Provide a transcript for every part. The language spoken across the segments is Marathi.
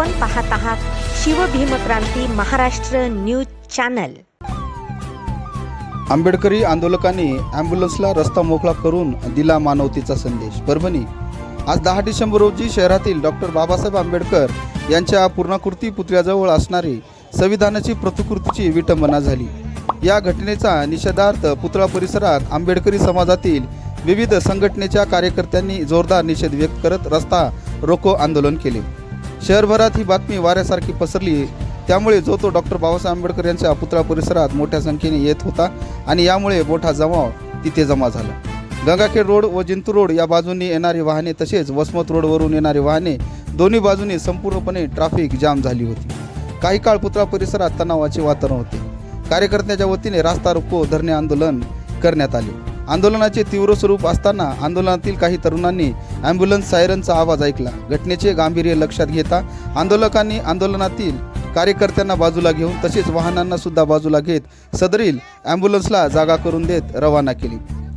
आपण पाहत आहात शिवभीमक्रांती महाराष्ट्र न्यूज चॅनल. आंबेडकरी आंदोलकांनी ॲम्ब्युलन्सला रस्ता मोकळा करून दिला मानवतेचा संदेश. परभणी. आज दहा डिसेंबर रोजी शहरातील डॉक्टर बाबासाहेब आंबेडकर यांच्या पूर्णाकृती पुतळ्याजवळ असणारी संविधानाची प्रतिकृतीची विटंबना झाली. या घटनेचा निषेधार्थ पुतळा परिसरात आंबेडकरी समाजातील विविध संघटनेच्या कार्यकर्त्यांनी जोरदार निषेध व्यक्त करत रस्ता रोको आंदोलन केले. शहरभरात ही बातमी वाऱ्यासारखी पसरली. त्यामुळे जो तो डॉक्टर बाबासाहेब आंबेडकर यांच्या पुतळा परिसरात मोठ्या संख्येने येत होता आणि यामुळे मोठा जमाव तिथे जमा झाला. गंगाखेड रोड व जिंतूर रोड या बाजूंनी येणारी वाहने तसेच वसमत रोडवरून येणारी वाहने दोन्ही बाजूने संपूर्णपणे ट्रॅफिक जाम झाली होती. काही काळ पुतळा परिसरात तणावाचे वातावरण होते. कार्यकर्त्यांच्या वतीने रास्ता रोको धरणे आंदोलन करण्यात आले. आंदोलनाचे तीव्र स्वरूप असताना आंदोलनातील काही तरुणांनी ॲम्ब्युलन्स सायरनचा आवाज ऐकला. घटनेचे गांभीर्य लक्षात घेता आंदोलकांनी आंदोलनातील कार्यकर्त्यांना बाजूला घेऊन तसेच वाहनांना सुद्धा बाजूला घेत सदरील ॲम्ब्युलन्सला जागा करून देत रवाना केली.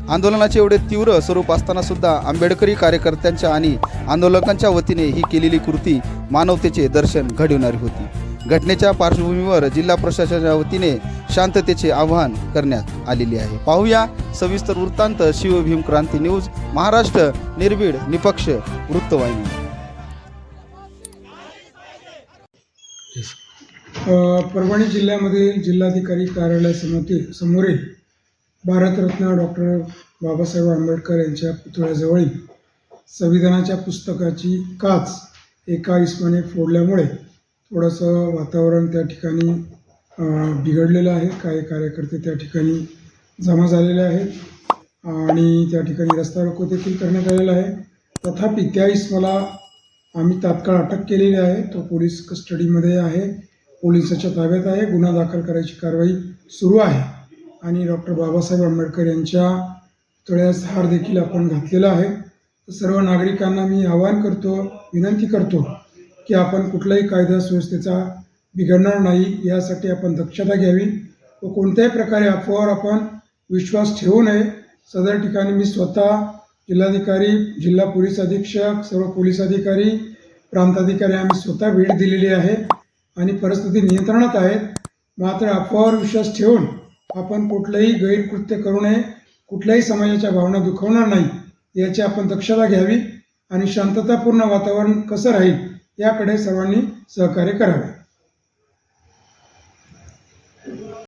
आंदोलनाचे एवढे तीव्र स्वरूप असताना सुद्धा आंबेडकरी कार्यकर्त्यांच्या आणि आंदोलकांच्या वतीने ही केलेली कृती मानवतेचे दर्शन घडविणारी होती. घटनेच्या पार्श्वभूमीवर जिल्हा प्रशासनाच्या वतीने शांततेचे आवाहन करण्यात आलेले आहे. पाहूया सविस्तर वृत्तांत शिवभीम क्रांती न्यूज महाराष्ट्र निर्भीड निपक्ष वृत्तवाहिनी. परभणी जिल्ह्यामध्ये जिल्हाधिकारी कार्यालयासमोर समोरील भारतरत्न डॉक्टर बाबासाहेब आंबेडकर यांच्या पुतळ्याजवळील संविधानाच्या पुस्तकाची काच एका इसमाने फोडल्यामुळे थोडंसं वातावरण त्या ठिकाणी बिघडलेलं आहे. काही कार्यकर्ते त्या ठिकाणी जमा झालेले आहेत. आणि त्या ठिकाणी रस्ता रोको देखील करण्यात आलेला आहे. तथापि त्या मला आम्ही तात्काळ अटक केलेली आहे. तो पोलीस कस्टडीमध्ये आहे. पोलिसाच्या ताब्यात आहे. गुन्हा दाखल करायची कारवाई सुरू आहे. आणि डॉक्टर बाबासाहेब आंबेडकर यांच्या तळ्यास हार देखील आपण घातलेला आहे. सर्व नागरिकांना मी आवाहन करतो विनंती करतो की आपण कुठलाही कायदा सुव्यवस्थेचा बिघडणार नाही यासाठी आपण दक्षता घ्यावी व कोणत्याही प्रकारे अफवावर आपण विश्वास ठेवू नये. सदर ठिकाणी मी स्वतः जिल्हाधिकारी जिल्हा पोलीस अधीक्षक सर्व पोलीस अधिकारी प्रांताधिकारी आम्ही स्वतः भेट दिलेली आहे आणि परिस्थिती नियंत्रणात आहेत. मात्र अफवावर विश्वास ठेवून आपण कुठलंही गैरकृत्य करू नये कुठल्याही समाजाच्या भावना दुखवणार नाही याची आपण दक्षता घ्यावी आणि शांततापूर्ण वातावरण कसं राहील याकडे सर्वांनी सहकार्य करावे.